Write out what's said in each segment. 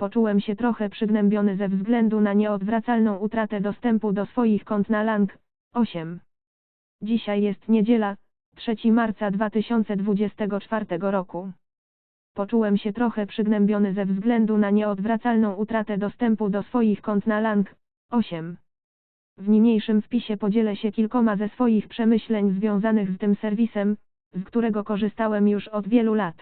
Poczułem się trochę przygnębiony ze względu na nieodwracalną utratę dostępu do swoich kont na Lang. 8. Dzisiaj jest niedziela, 3 marca 2024 roku. Poczułem się trochę przygnębiony ze względu na nieodwracalną utratę dostępu do swoich kont na Lang. 8. W niniejszym wpisie podzielę się kilkoma ze swoich przemyśleń związanych z tym serwisem, z którego korzystałem już od wielu lat.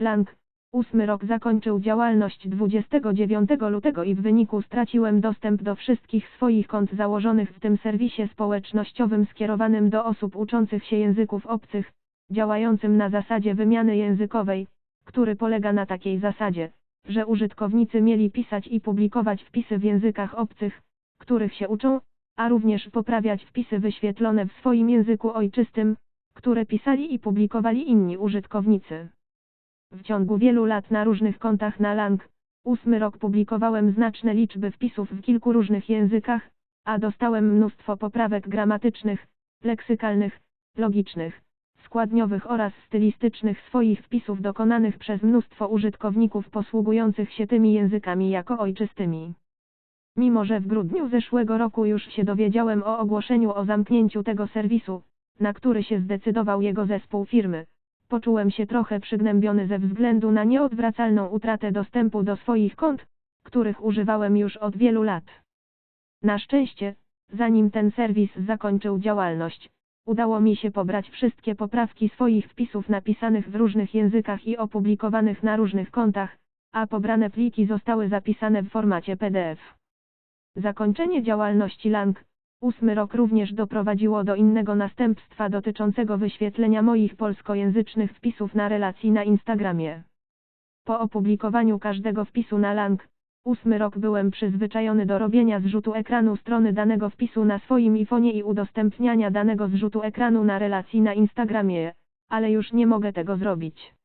Lang. Ósmy rok zakończył działalność 29 lutego i w wyniku straciłem dostęp do wszystkich swoich kont założonych w tym serwisie społecznościowym skierowanym do osób uczących się języków obcych, działającym na zasadzie wymiany językowej, który polega na takiej zasadzie, że użytkownicy mieli pisać i publikować wpisy w językach obcych, których się uczą, a również poprawiać wpisy wyświetlone w swoim języku ojczystym, które pisali i publikowali inni użytkownicy. W ciągu wielu lat na różnych kontach na Lang, ósmy rok publikowałem znaczne liczby wpisów w kilku różnych językach, a dostałem mnóstwo poprawek gramatycznych, leksykalnych, logicznych, składniowych oraz stylistycznych swoich wpisów dokonanych przez mnóstwo użytkowników posługujących się tymi językami jako ojczystymi. Mimo że w grudniu zeszłego roku już się dowiedziałem o ogłoszeniu o zamknięciu tego serwisu, na który się zdecydował jego zespół firmy, poczułem się trochę przygnębiony ze względu na nieodwracalną utratę dostępu do swoich kont, których używałem już od wielu lat. Na szczęście, zanim ten serwis zakończył działalność, udało mi się pobrać wszystkie poprawki swoich wpisów napisanych w różnych językach i opublikowanych na różnych kontach, a pobrane pliki zostały zapisane w formacie PDF. Zakończenie działalności Lang, ósmy rok również doprowadziło do innego następstwa dotyczącego wyświetlenia moich polskojęzycznych wpisów na relacji na Instagramie. Po opublikowaniu każdego wpisu na Lang, ósmy rok byłem przyzwyczajony do robienia zrzutu ekranu strony danego wpisu na swoim iPhone'ie i udostępniania danego zrzutu ekranu na relacji na Instagramie, ale już nie mogę tego zrobić.